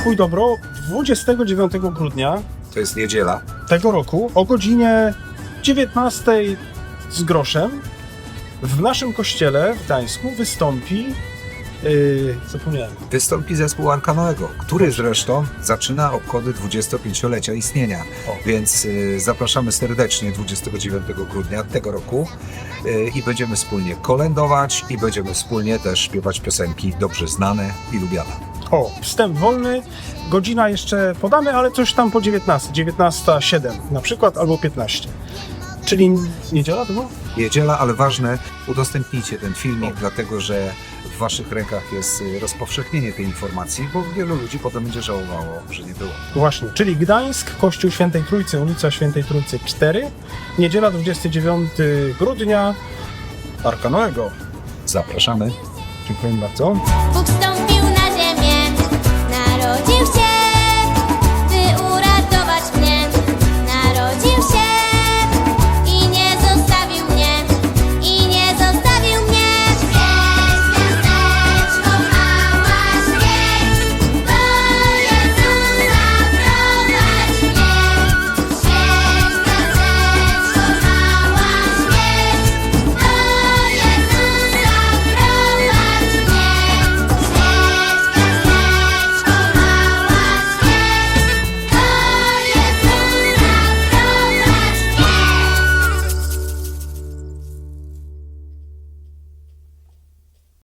Twój dobro 29 grudnia To jest niedziela. tego roku o godzinie 19 z groszem w naszym kościele w Gdańsku wystąpi. Yy, zapomniałem. Wystąpi zespół Arkanoego, który zresztą zaczyna obchody 25-lecia istnienia. O. Więc y, zapraszamy serdecznie 29 grudnia tego roku y, i będziemy wspólnie kolędować i będziemy wspólnie też śpiewać piosenki dobrze znane i lubiane. O, wstęp wolny, godzina jeszcze podamy, ale coś tam po 19, 19.07 na przykład albo 15. Czyli niedziela to było? Niedziela, ale ważne, udostępnijcie ten filmik, dlatego że w waszych rękach jest y, rozpowszechnienie tej informacji, bo wielu ludzi potem będzie żałowało, że nie było. Właśnie, czyli Gdańsk, Kościół Świętej Trójcy, ulica Świętej Trójcy 4, niedziela 29 grudnia, Arka Noego. Zapraszamy. Dziękuję bardzo.